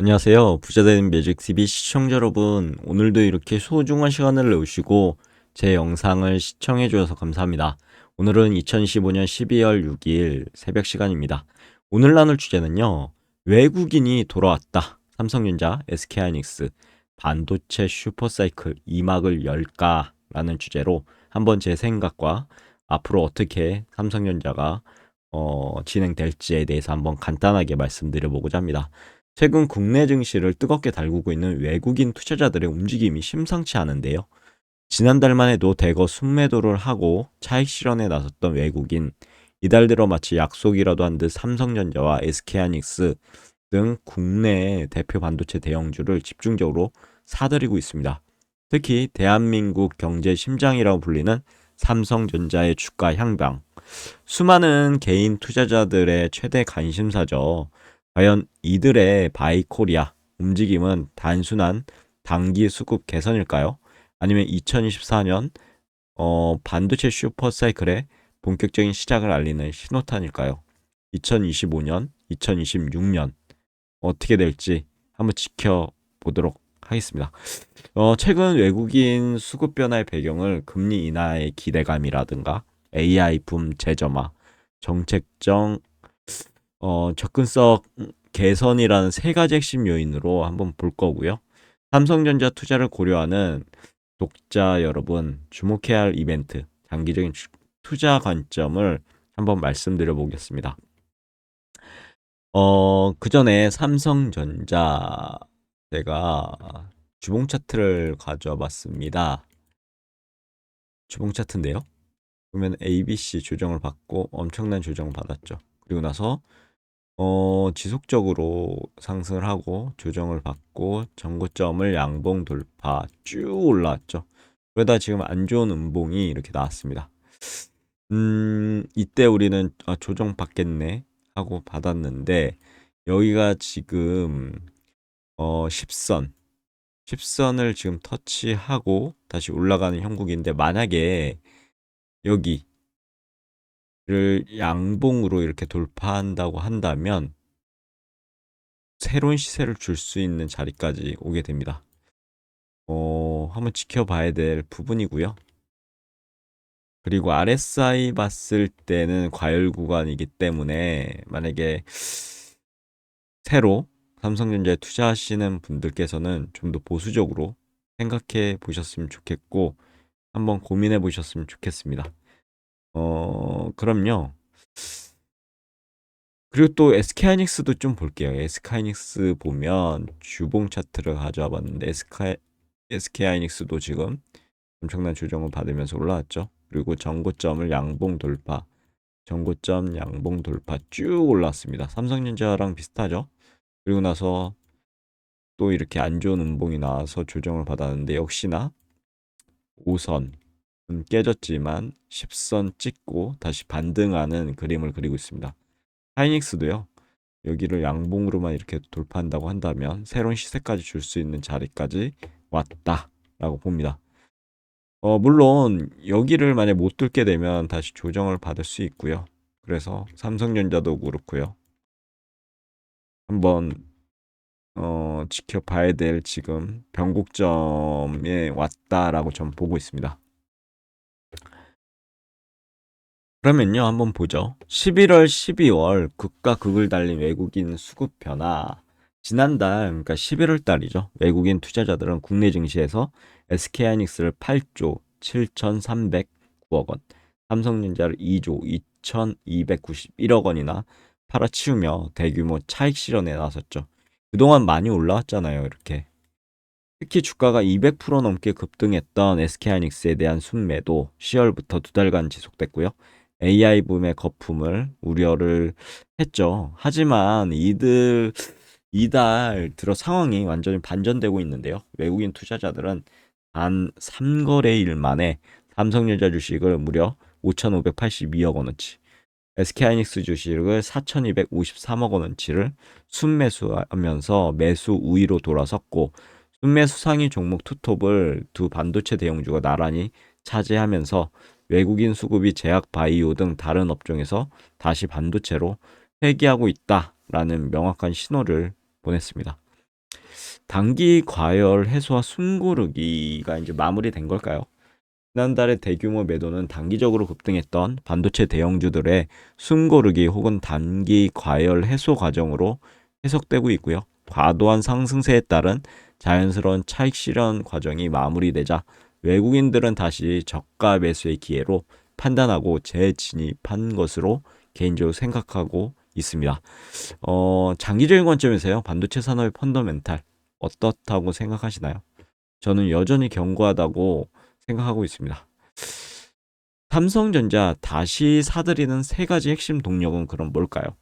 안녕하세요. 부자되는 매직TV 시청자 여러분. 오늘도 이렇게 소중한 시간을 내주시고 제 영상을 시청해 주셔서 감사합니다. 오늘은 2015년 12월 6일 새벽 시간입니다. 오늘 나눌 주제는요. 외국인이 돌아왔다. 삼성전자, SK하이닉스, 반도체 슈퍼사이클 2막을 열까? 라는 주제로 한번 제 생각과 앞으로 어떻게 삼성전자가 어, 진행될지에 대해서 한번 간단하게 말씀드려보고자 합니다. 최근 국내 증시를 뜨겁게 달구고 있는 외국인 투자자들의 움직임이 심상치 않은데요. 지난달만 해도 대거 순매도를 하고 차익 실현에 나섰던 외국인, 이달 들어 마치 약속이라도 한 듯 삼성전자와 SK하이닉스 등 국내 대표 반도체 대형주를 집중적으로 사들이고 있습니다. 특히 대한민국 경제 심장이라고 불리는 삼성전자의 주가 향방. 수많은 개인 투자자들의 최대 관심사죠. 과연 이들의 바이코리아 움직임은 단순한 단기 수급 개선일까요? 아니면 2024년 어, 반도체 슈퍼사이클의 본격적인 시작을 알리는 신호탄일까요? 2025년, 2026년 어떻게 될지 한번 지켜보도록 하겠습니다. 어, 최근 외국인 수급 변화의 배경을 금리 인하의 기대감이라든가 AI 붐 재점화, 정책적 어, 접근성 개선이라는 세 가지 핵심 요인으로 한번 볼 거고요. 삼성전자 투자를 고려하는 독자 여러분 주목해야 할 이벤트, 장기적인 투자 관점을 한번 말씀드려 보겠습니다. 어, 그 전에 삼성전자 제가 주봉 차트를 가져와 봤습니다. 주봉 차트인데요. 그러면 ABC 조정을 받고 엄청난 조정을 받았죠. 그리고 나서 어, 지속적으로 상승을 하고 조정을 받고 전고점을 양봉 돌파 쭉 올라왔죠. 그러다 지금 안 좋은 음봉이 이렇게 나왔습니다. 음, 이때 우리는 아, 조정 받겠네 하고 받았는데 여기가 지금 어, 10선 10선을 지금 터치하고 다시 올라가는 형국인데 만약에 여기 를 양봉으로 이렇게 돌파한다고 한다면 새로운 시세를 줄 수 있는 자리까지 오게 됩니다. 어, 한번 지켜봐야 될 부분이고요. 그리고 RSI 봤을 때는 과열 구간이기 때문에 만약에 새로 삼성전자에 투자하시는 분들께서는 좀 더 보수적으로 생각해 보셨으면 좋겠고 한번 고민해 보셨으면 좋겠습니다. 어, 그럼요. 그리고 또 SK하이닉스도 좀 볼게요. SK하이닉스 보면 주봉 차트를 가져와 봤는데 SK, SK하이닉스도 지금 엄청난 조정을 받으면서 올라왔죠. 그리고 전고점을 양봉 돌파, 전고점 양봉 돌파 쭉 올랐습니다. 삼성전자랑 비슷하죠. 그리고 나서 또 이렇게 안 좋은 음봉이 나와서 조정을 받았는데 역시나 5선 깨졌지만 10선 찍고 다시 반등하는 그림을 그리고 있습니다. 하이닉스도요. 여기를 양봉으로만 이렇게 돌파한다고 한다면 새로운 시세까지 줄 수 있는 자리까지 왔다라고 봅니다. 어, 물론 여기를 만약 못 뚫게 되면 다시 조정을 받을 수 있고요. 그래서 삼성전자도 그렇고요. 한번 어, 지켜봐야 될 지금 변곡점에 왔다라고 전 보고 있습니다. 그러면요, 한번 보죠. 11월, 12월 국가 극을 달린 외국인 수급 변화. 지난달, 그러니까 11월 달이죠. 외국인 투자자들은 국내 증시에서 SK하이닉스를 8조 7,309억 원, 삼성전자를 2조 2,291억 원이나 팔아치우며 대규모 차익 실현에 나섰죠. 그동안 많이 올라왔잖아요, 이렇게. 특히 주가가 200% 넘게 급등했던 SK하이닉스에 대한 순매도 10월부터 두 달간 지속됐고요. AI 붐의 거품을 우려를 했죠. 하지만 이들 이달 들어 상황이 완전히 반전되고 있는데요. 외국인 투자자들은 단 3거래일 만에 삼성전자 주식을 무려 5,582억 원어치, SK하이닉스 주식을 4,253억 원어치를 순매수하면서 매수 우위로 돌아섰고 순매수 상위 종목 투톱을 두 반도체 대형주가 나란히 차지하면서 외국인 수급이 제약 바이오 등 다른 업종에서 다시 반도체로 회귀하고 있다라는 명확한 신호를 보냈습니다. 단기 과열 해소와 숨고르기가 이제 마무리된 걸까요? 지난달에 대규모 매도는 단기적으로 급등했던 반도체 대형주들의 숨고르기 혹은 단기 과열 해소 과정으로 해석되고 있고요. 과도한 상승세에 따른 자연스러운 차익 실현 과정이 마무리되자 외국인들은 다시 저가 매수의 기회로 판단하고 재진입한 것으로 개인적으로 생각하고 있습니다. 어, 장기적인 관점에서요, 반도체 산업의 펀더멘탈 어떻다고 생각하시나요? 저는 여전히 견고하다고 생각하고 있습니다. 삼성전자 다시 사들이는 세 가지 핵심 동력은 그럼 뭘까요?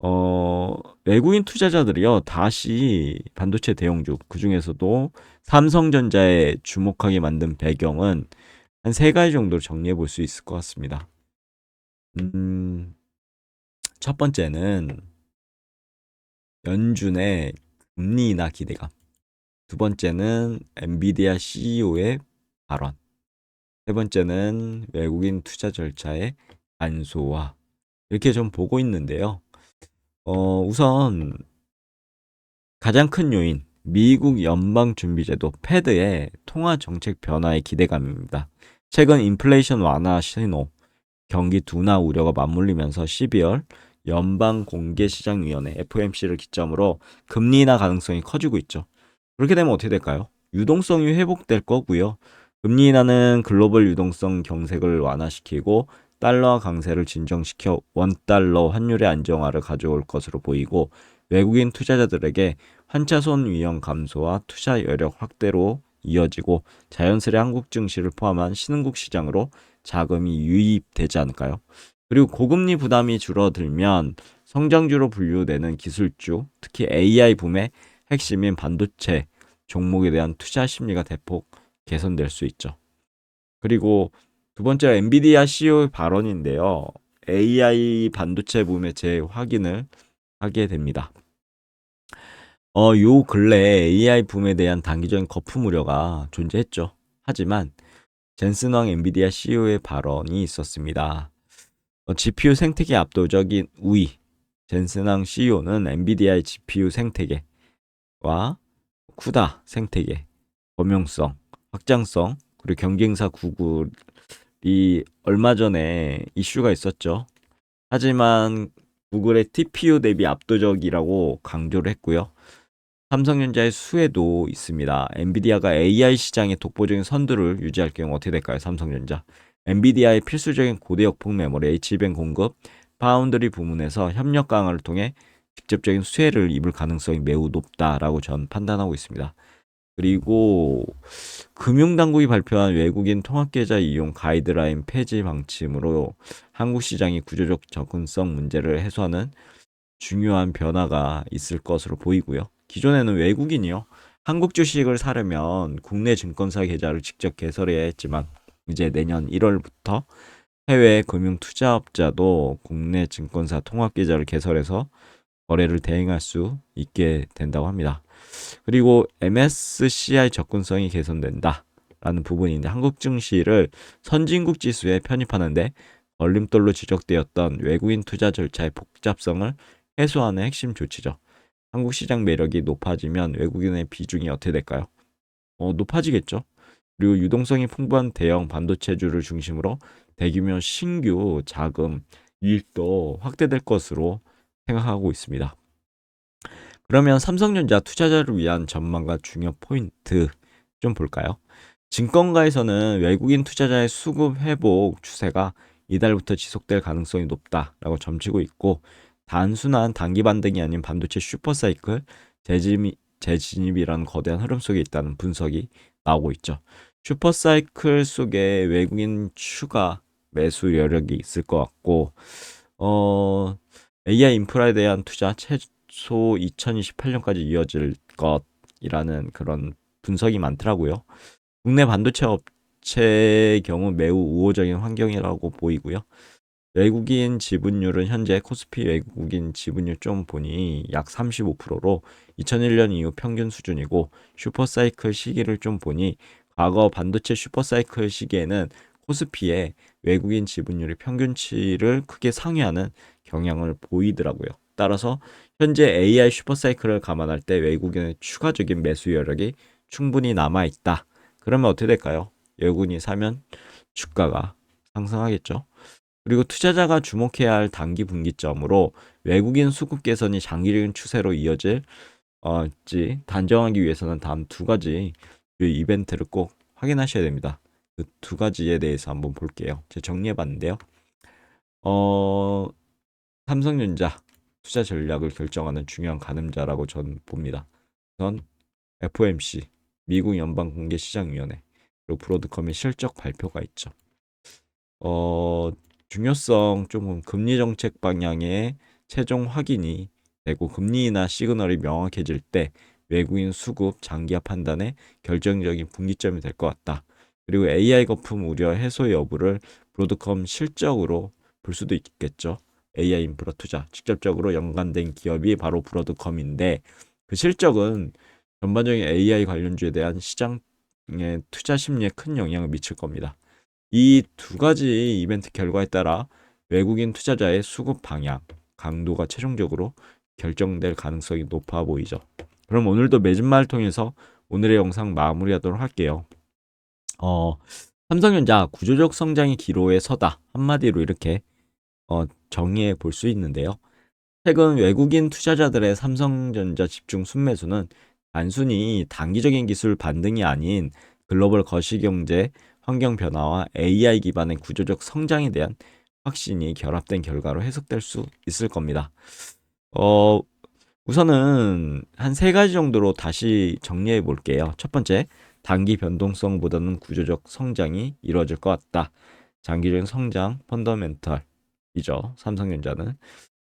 어, 외국인 투자자들이요, 다시 반도체 대형주, 그 중에서도 삼성전자에 주목하게 만든 배경은 한 세 가지 정도로 정리해 볼 수 있을 것 같습니다. 음, 첫 번째는 연준의 금리 인하 기대감. 두 번째는 엔비디아 CEO의 발언. 세 번째는 외국인 투자 절차의 간소화. 이렇게 좀 보고 있는데요. 어, 우선 가장 큰 요인, 미국 연방준비제도 패드의 통화 정책 변화의 기대감입니다. 최근 인플레이션 완화 신호, 경기 둔화 우려가 맞물리면서 12월 연방공개시장위원회 FOMC를 기점으로 금리 인하 가능성이 커지고 있죠. 그렇게 되면 어떻게 될까요? 유동성이 회복될 거고요. 금리 인하는 글로벌 유동성 경색을 완화시키고 달러 강세를 진정시켜 원달러 환율의 안정화를 가져올 것으로 보이고 외국인 투자자들에게 환차손 위험 감소와 투자 여력 확대로 이어지고 자연스레 한국 증시를 포함한 신흥국 시장으로 자금이 유입되지 않을까요? 그리고 고금리 부담이 줄어들면 성장주로 분류되는 기술주, 특히 AI 붐의 핵심인 반도체 종목에 대한 투자 심리가 대폭 개선될 수 있죠. 그리고 두 번째 엔비디아 CEO 발언인데요. AI 반도체 붐의 재확인을 하게 됩니다. 어, 요 근래 AI 붐에 대한 단기적인 거품 우려가 존재했죠. 하지만 젠슨 왕 엔비디아 CEO의 발언이 있었습니다. 어, GPU 생태계 압도적인 우위. 젠슨 왕 CEO는 엔비디아의 GPU 생태계와 쿠다 생태계, 범용성, 확장성, 그리고 경쟁사 구글 이 얼마 전에 이슈가 있었죠. 하지만 구글의 TPU 대비 압도적이라고 강조를 했고요. 삼성전자의 수혜도 있습니다. 엔비디아가 AI 시장의 독보적인 선두를 유지할 경우 어떻게 될까요? 삼성전자. 엔비디아의 필수적인 고대 역폭 메모리 HBM 공급, 파운드리 부문에서 협력 강화를 통해 직접적인 수혜를 입을 가능성이 매우 높다라고 저는 판단하고 있습니다. 그리고 금융당국이 발표한 외국인 통합계좌 이용 가이드라인 폐지 방침으로 한국 시장이 구조적 접근성 문제를 해소하는 중요한 변화가 있을 것으로 보이고요. 기존에는 외국인이요. 한국 주식을 사려면 국내 증권사 계좌를 직접 개설해야 했지만 이제 내년 1월부터 해외 금융 투자업자도 국내 증권사 통합 계좌를 개설해서 거래를 대행할 수 있게 된다고 합니다. 그리고 MSCI 접근성이 개선된다. 라는 부분인데 한국 증시를 선진국 지수에 편입하는데 걸림돌로 지적되었던 외국인 투자 절차의 복잡성을 해소하는 핵심 조치죠. 한국 시장 매력이 높아지면 외국인의 비중이 어떻게 될까요? 어, 높아지겠죠. 그리고 유동성이 풍부한 대형 반도체주를 중심으로 대규모 신규 자금 유입도 확대될 것으로 생각하고 있습니다. 그러면 삼성전자 투자자를 위한 전망과 중요 포인트 좀 볼까요? 증권가에서는 외국인 투자자의 수급 회복 추세가 이달부터 지속될 가능성이 높다라고 점치고 있고 단순한 단기 반등이 아닌 반도체 슈퍼사이클 재진입, 재진입이라는 거대한 흐름 속에 있다는 분석이 나오고 있죠. 슈퍼사이클 속에 외국인 추가 매수 여력이 있을 것 같고 어 AI 인프라에 대한 투자 최 소 2028년까지 이어질 것이라는 그런 분석이 많더라고요. 국내 반도체 업체의 경우 매우 우호적인 환경이라고 보이고요. 외국인 지분율은 현재 코스피 외국인 지분율 좀 보니 약 35%로 2001년 이후 평균 수준이고 슈퍼사이클 시기를 좀 보니 과거 반도체 슈퍼사이클 시기에는 코스피의 외국인 지분율이 평균치를 크게 상회하는 경향을 보이더라고요. 따라서 현재 AI 슈퍼사이클을 감안할 때 외국인의 추가적인 매수 여력이 충분히 남아 있다. 그러면 어떻게 될까요? 외국인이 사면 주가가 상승하겠죠. 그리고 투자자가 주목해야 할 단기 분기점으로 외국인 수급 개선이 장기적인 추세로 이어질 어지 단정하기 위해서는 다음 두 가지 이벤트를 꼭 확인하셔야 됩니다. 그 두 가지에 대해서 한번 볼게요. 제가 정리해 봤는데요. 어 삼성전자 투자 전략을 결정하는 중요한 가늠자라고 저는 봅니다. 우선 FOMC 미국 연방공개시장위원회 그리고 브로드컴의 실적 발표가 있죠. 어 중요성 조금 금리 정책 방향의 최종 확인이 되고 금리 인하 시그널이 명확해질 때 외국인 수급 장기화 판단에 결정적인 분기점이 될 것 같다. 그리고 AI 거품 우려 해소 여부를 브로드컴 실적으로 볼 수도 있겠죠. AI 인프라 투자 직접적으로 연관된 기업이 바로 브로드컴인데 그 실적은 전반적인 AI 관련주에 대한 시장의 투자 심리에 큰 영향을 미칠 겁니다. 이 두 가지 이벤트 결과에 따라 외국인 투자자의 수급 방향, 강도가 최종적으로 결정될 가능성이 높아 보이죠. 그럼 오늘도 매진말 통해서 오늘의 영상 마무리하도록 할게요. 어, 삼성전자 구조적 성장의 기로에 서다 한마디로 이렇게 어, 정의해 볼 수 있는데요. 최근 외국인 투자자들의 삼성전자 집중 순매수는 단순히 단기적인 기술 반등이 아닌 글로벌 거시경제 환경 변화와 AI 기반의 구조적 성장에 대한 확신이 결합된 결과로 해석될 수 있을 겁니다. 어, 우선은 한 세 가지 정도로 다시 정리해 볼게요. 첫 번째, 단기 변동성보다는 구조적 성장이 이루어질 것 같다. 장기적인 성장 펀더멘털 이죠. 삼성전자는.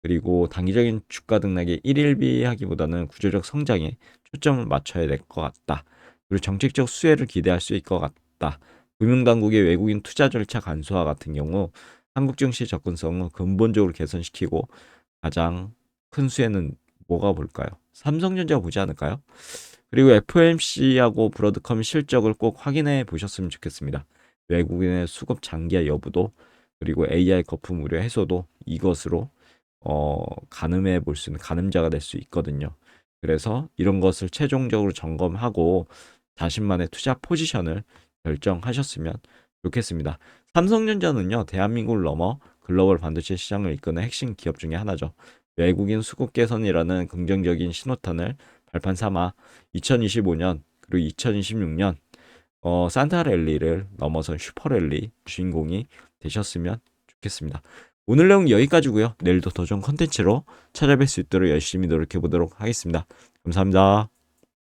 그리고 단기적인 주가 등락에 일일비 하기보다는 구조적 성장에 초점을 맞춰야 될 것 같다. 그리고 정책적 수혜를 기대할 수 있을 것 같다. 금융당국의 외국인 투자 절차 간소화 같은 경우 한국 증시 접근성을 근본적으로 개선시키고 가장 큰 수혜는 뭐가 볼까요? 삼성전자가 보지 않을까요? 그리고 FOMC하고 브로드컴 실적을 꼭 확인해 보셨으면 좋겠습니다. 외국인의 수급 장기화 여부도 그리고 AI 거품 우려 해소도 이것으로 어, 가늠해 볼 수 있는 가늠자가 될 수 있거든요. 그래서 이런 것을 최종적으로 점검하고 자신만의 투자 포지션을 결정하셨으면 좋겠습니다. 삼성전자는요, 대한민국을 넘어 글로벌 반도체 시장을 이끄는 핵심 기업 중에 하나죠. 외국인 수급 개선이라는 긍정적인 신호탄을 발판 삼아 2025년 그리고 2026년 어, 산타랠리를 넘어선 슈퍼랠리 주인공이 되셨으면 좋겠습니다. 오늘 내용 여기까지고요. 내일도 더 좋은 컨텐츠로 찾아뵐 수 있도록 열심히 노력해 보도록 하겠습니다. 감사합니다.